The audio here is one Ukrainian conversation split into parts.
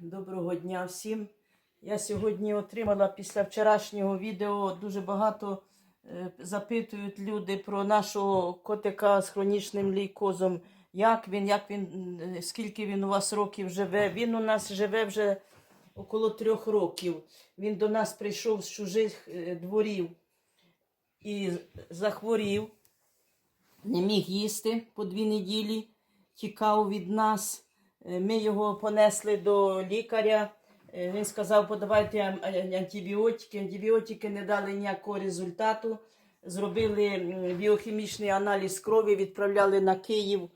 Доброго дня всім. Я сьогодні отримала після вчорашнього відео дуже багато е, запитують люди про нашого котика з хронічним лейкозом. Як він, як він, е, скільки він у вас років живе? Він у нас живе вже около трьох років. Він до нас прийшов з чужих е, дворів і захворів, не міг їсти по дві неділі, тікав від нас. Е, Ми його понесли до лікаря. Е, Він сказав, подавайте антибіотики. Антибіотики не дали ніякого результату. Зробили біохімічний аналіз крові, відправляли на Київ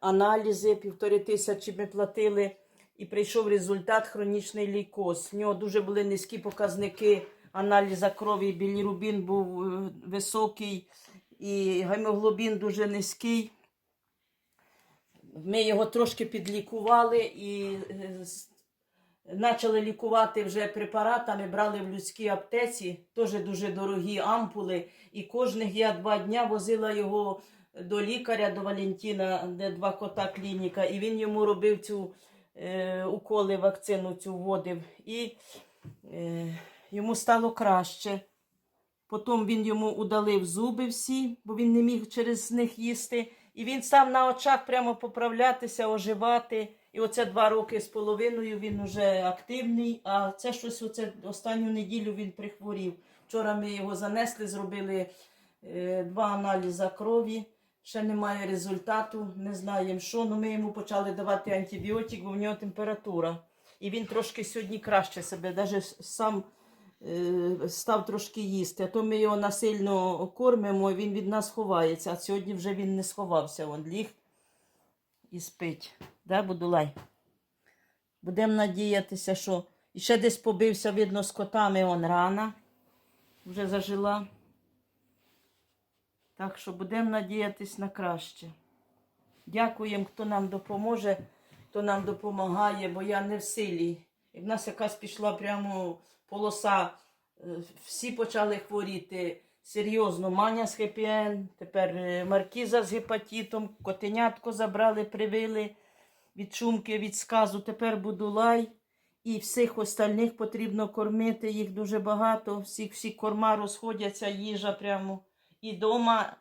аналізи, півтори тисячі ми платили. І прийшов результат хронічний лейкоз. В нього дуже були низькі показники аналіза крові. Білірубін був е, високий і гемоглобін дуже низький. Ми його трошки підлікували і е, почали лікувати вже препаратами, брали в людській аптеці, теж дуже дорогі ампули. І кожних я два дня возила його до лікаря, до Валентина, де два кота клініка, і він йому робив цю е, уколи, вакцину цю вводив. І е, йому стало краще. Потім він йому удалив зуби всі, бо він не міг через них їсти. І він став на очах прямо поправлятися, оживати. І оце два роки з половиною він уже активний, а це щось оце останню неділю він прихворів. Вчора ми його занесли, зробили е, два аналізи крові. Ще немає результату, не знаємо що. Ну ми йому почали давати антибіотик, бо в нього температура. І він трошки сьогодні краще себе, навіть сам став трошки їсти. А то ми його насильно кормимо, він від нас ховається. А сьогодні вже він не сховався, він ліг і спить. Да, Будулай? Будемо надіятися, що ще десь побився, видно, з котами он рана вже зажила. Так що будемо надіятися на краще. Дякуємо, хто нам допоможе, хто нам допомагає, бо я не в силі. І в нас якась пішла прямо полоса. е, Всі почали хворіти серйозно. Маня з ХПН, тепер е, Маркіза з гепатитом, котенятко забрали, привили від шумки, від сказу. Тепер Будулай. І всіх остальних потрібно кормити, їх дуже багато. Всіх всі корма розходяться, їжа прямо. І дома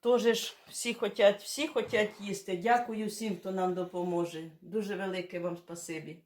теж всі хочуть, всі хочуть їсти. Дякую всім, хто нам допоможе. Дуже велике вам спасибі.